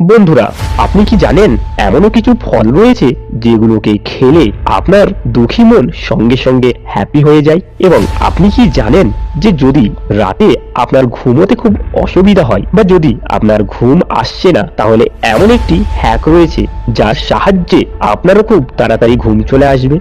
বন্ধুরা, আপনি কি জানেন এমনও কিছু ফল রয়েছে যেগুলোকে খেলে আপনার দুঃখী মন সঙ্গে সঙ্গে হ্যাপি হয়ে যায়? এবং আপনি কি জানেন যে যদি রাতে আপনার ঘুমোতে খুব অসুবিধা হয় বা যদি আপনার ঘুম আসছে না, তাহলে এমন একটি হ্যাক রয়েছে যার সাহায্যে আপনারও খুব তাড়াতাড়ি ঘুম চলে আসবে।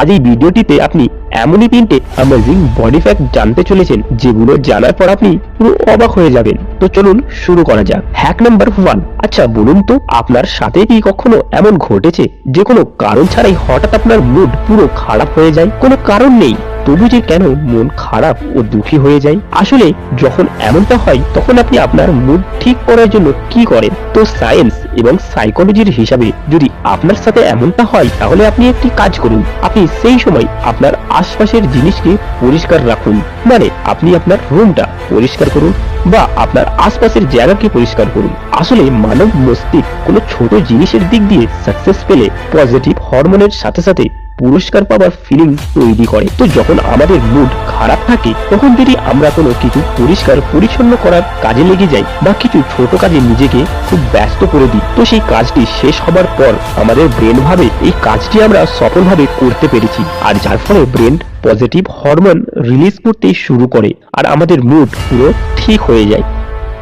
আজ এই ভিডিওটিতে আপনি এমনই তিনটে অ্যামেজিং বডি ফ্যাক্ট জানতে চলেছেন, যেগুলো জানার পর আপনি পুরো অবাক হয়ে যাবেন। তো চলুন শুরু করা যাক। হ্যাক নাম্বার ওয়ান আচ্ছা বলুন তো, আপনার সাথে কি কখনো এমন ঘটেছে, যে কোনো কারণ ছাড়াই হঠাৎ আপনার মুড পুরো খারাপ হয়ে যায়? কোনো কারণ নেই। তবু যে কেন মন খারাপ ও দুঃখী হয়ে যায়? আসলে যখন এমনটা হয়, তখন আপনি আপনার মুড ঠিক করার জন্য কি করেন? তো সায়েন্স এবং সাইকোলজির হিসাবে যদি আপনার সাথে এমনটা হয়, তাহলে আপনি একটি কাজ করুন। আপনি সেই সময় আপনার আশপাশের জিনিসকে পরিষ্কার রাখুন। মানে আপনি আপনার রুমটা পরিষ্কার করুন বা আপনার আশপাশের জায়গাকে পরিষ্কার করুন। আসলে মানব মস্তিষ্ক কোনো ছোট জিনিসের দিক দিয়ে সাকসেস পেলে পজিটিভ হরমোনের সাথে সাথে পুরস্কার পাওয়ার ফিলিং তৈরি করে। তো যখন আমাদের মুড খারাপ থাকে, তখন যদি আমরা কোনো কিছু পরিষ্কার, পরিচ্ছন্ন করার কাজে লেগে যাই বা কিছু ছোট কাজে নিজেকে খুব ব্যস্ত করে দিই, তো সেই কাজটি শেষ হবার পর আমাদের ব্রেন ভাবে এই কাজটি আমরা সফলভাবে করতে পেরেছি। আর যার ফলে ব্রেন পজিটিভ হরমোন রিলিজ করতে শুরু করে আর আমাদের মুড পুরো ঠিক হয়ে যায়।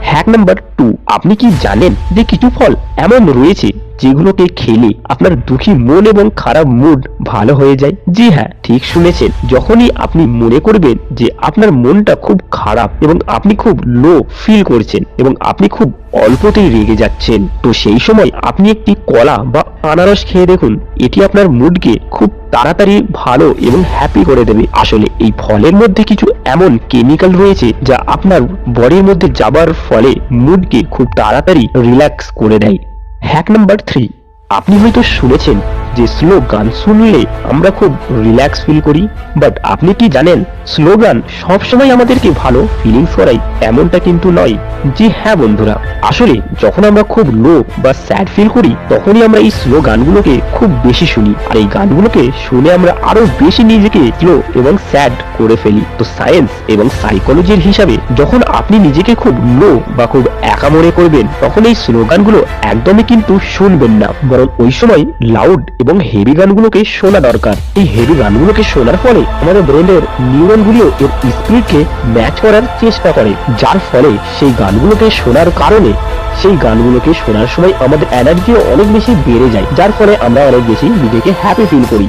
হ্যাক নাম্বার টু আপনি কি জানেন যে কিছু ফল এমন রয়েছে যেগুলোকে খেলে আপনার দুঃখী মন এবং খারাপ মুড ভালো হয়ে যায়। জি হ্যাঁ ঠিক শুনেছেন। যখনই আপনি মনে করবেন যে আপনার মনটা খুব খারাপ এবং আপনি খুব লো ফিল করছেন এবং আপনি খুব অল্পতেই রেগে যাচ্ছেন, তো সেই সময় আপনি একটি কলা বা আনারস খেয়ে দেখুন। এটি আপনার মুডকে খুব তাড়াতাড়ি ভালো এবং হ্যাপি করে দেবে। আসলে এই ফলের মধ্যে কিছু এমন কেমিক্যাল রয়েছে যা আপনার বডির মধ্যে যাবার ফলে মুডকে খুব তাড়াতাড়ি রিল্যাক্স করে দেয়। হ্যাক নাম্বার থ্রি আপনি হয়তো শুনেছেন যে স্লো গান শুনলে আমরা খুব রিল্যাক্স ফিল করি। বাট আপনি কি জানেন স্লো গান সবসময় আমাদেরকে ভালো ফিলিংস করায়, এমনটা কিন্তু নয়। জি হ্যাঁ বন্ধুরা, আসলে যখন আমরা খুব লো বা স্যাড ফিল করি, তখনই আমরা এই স্লো গানগুলোকে খুব বেশি শুনি। আর এই গানগুলোকে শুনে আমরা আরও বেশি নিজেকে স্লো এবং স্যাড করে ফেলি। তো সায়েন্স এবং সাইকোলজির হিসাবে, যখন আপনি নিজেকে খুব লো বা খুব একা মনে করবেন, তখন এই স্লোগানগুলো একদমই কিন্তু শুনবেন না। বরং ওই সময় লাউড এবং হেভি গানগুলোকে শোনা দরকার। এই হেভি গানগুলোকে শোনার ফলে আমাদের ব্রেনের নিউরনগুলিও এর স্পিডকে ম্যাচ করার চেষ্টা করে, যার ফলে সেই গানগুলোকে শোনার কারণে সেই গানগুলোকে শোনার সময় আমাদের এনার্জিও অনেক বেশি বেড়ে যায়, যার ফলে আমরা অনেক বেশি নিজেকে হ্যাপি ফিল করি।